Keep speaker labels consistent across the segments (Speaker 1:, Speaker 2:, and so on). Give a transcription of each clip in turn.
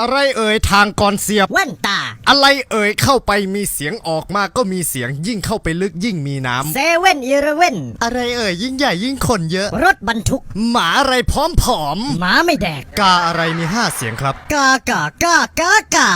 Speaker 1: อะไรเอ่ยทางก่อนเสียบ
Speaker 2: แว่นตา
Speaker 1: อะไรเอ่ยเข้าไปมีเสียงออกมาก็มีเสียงยิ่งเข้าไปลึกยิ่งมีน้
Speaker 2: เซเว่นอีเลเว่นำ
Speaker 1: อะไรเอ่ยยิ่งใหญ่ยิ่งคนเยอะ
Speaker 2: รถบรรทุก
Speaker 1: หมาอะไรพร้อมผอม
Speaker 2: หมาไม่แดก
Speaker 1: กาอะไรมีห้าเสียงครับ
Speaker 2: กากากากากา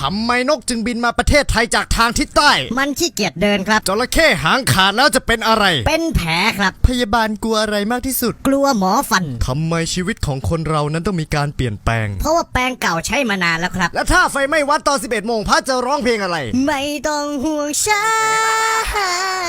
Speaker 1: ทำไมนกจึงบินมาประเทศไทยจากทางทิศใต้
Speaker 2: มันขี้เกียจเดินครับ
Speaker 1: จระเข้หางขาดแล้วจะเป็นอะไร
Speaker 2: เป็นแผลครับ
Speaker 1: พยาบาลกลัวอะไรมากที่สุด
Speaker 2: กลัวหมอฟัน
Speaker 1: ทำไมชีวิตของคนเรานั้นต้องมีการเปลี่ยนแปลง
Speaker 2: เพราะว่าแปรงเก่าใช้มานานแล้วครับ
Speaker 1: และถ้าไฟไหม่วัดตอน 11 โมงพระจะร้องเพลงอะไร
Speaker 2: ไม่ต้องห่วงฉั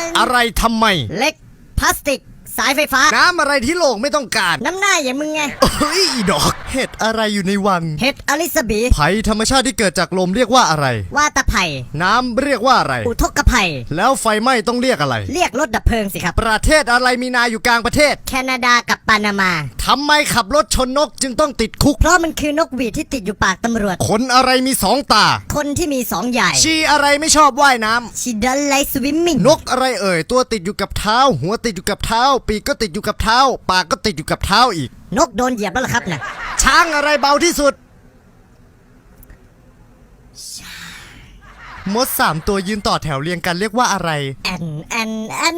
Speaker 2: น
Speaker 1: อะไรทำไม
Speaker 2: เล็กพลาสติก สายไฟฟ้า
Speaker 1: น้ำอะไรที่โลกไม่ต้องการ
Speaker 2: น้ำหน้าอย่างมึงไง
Speaker 1: เฮ้ยอีดอก เห็ดอะไรอยู่ในวัง
Speaker 2: เห็ดอลิซาบี
Speaker 1: ภัยธรรมชาติที่เกิดจากลมเรียกว่าอะไร
Speaker 2: ว่าตะไผ่
Speaker 1: น้ำเรียกว่าอะไร
Speaker 2: อุทกภัย
Speaker 1: แล้วไฟไหม้ต้องเรียกอะไร
Speaker 2: เรียกรถดับเพลิงสิครับ
Speaker 1: ประเทศอะไรมีนาอยู่กลางประเทศ
Speaker 2: แคนาดากับปานามา
Speaker 1: ทำไมขับรถชนนกจึงต้องติดคุก
Speaker 2: เพราะมันคือนกหวีดที่ติดอยู่ปากตำรวจ
Speaker 1: คนอะไรมีสองตา
Speaker 2: คนที่มีสองใหญ่
Speaker 1: ชีอะไรไม่ชอบว่ายน้ำ
Speaker 2: ชิดันไลสวิมมิ่ง
Speaker 1: นกอะไรเอ่ย ตัวติดอยู่กับเท้า หัวติดอยู่กับเท้าปีกก็ติดอยู่กับเท้า ปากก็ติดอยู่กับเท้าอีก
Speaker 2: นกโดนเหยียบแล้วล่ะครับนะ
Speaker 1: ช้างอะไรเบาที่สุด มดสามตัวยืนต่อแถวเรียงกันเรียกว่าอะไร
Speaker 2: แอนแอนแอน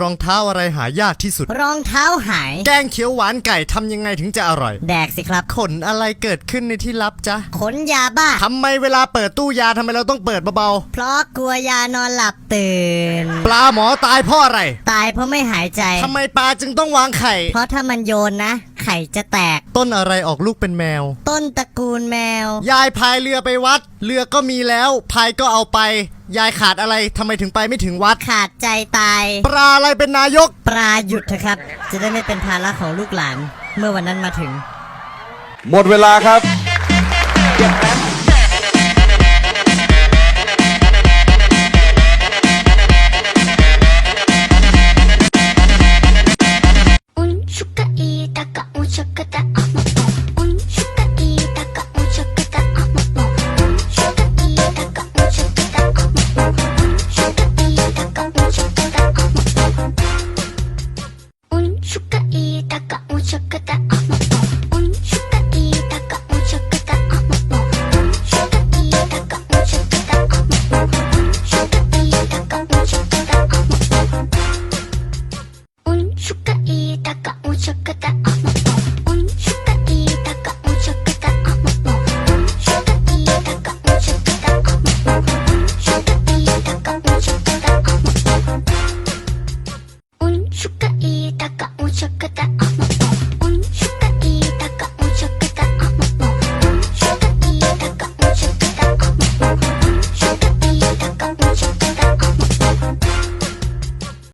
Speaker 1: รองเท้าอะไรหายากที่สุด
Speaker 2: รองเท้าหาย
Speaker 1: แกงเขียวหวานไก่ทำยังไงถึงจะอร่อย
Speaker 2: แดกสิครับ
Speaker 1: ขนอะไรเกิดขึ้นในที่ลับจ๊ะ
Speaker 2: ขนยาบ้า
Speaker 1: ทำไมเวลาเปิดตู้ยาทำไมเราต้องเปิดเบา
Speaker 2: เพราะกลัวยานอนหลับตื่น
Speaker 1: ๆ ปลาหมอตายเพราะอะไร
Speaker 2: ตายเพราะไม่หายใจ
Speaker 1: ทำไมปลาจึงต้องวางไข่
Speaker 2: เพราะถ้ามันโยนนะ ไข่จะแตก
Speaker 1: ต้นอะไรออกลูกเป็นแมว
Speaker 2: ต้นตระกูลแมว
Speaker 1: ยายพายเรือไปวัด เรือก็มีแล้ว พายก็เอาไป ยายขาดอะไรทำไมถึงไปไม่ถึงวัด
Speaker 2: ขาดใจตาย
Speaker 1: ปลาอะไรเป็นนายก
Speaker 2: ปลาหยุดเถอะครับ จะได้ไม่เป็นภาระของลูกหลาน เมื่อวันนั้นมาถึง
Speaker 3: หมดเวลาครับ ちゃか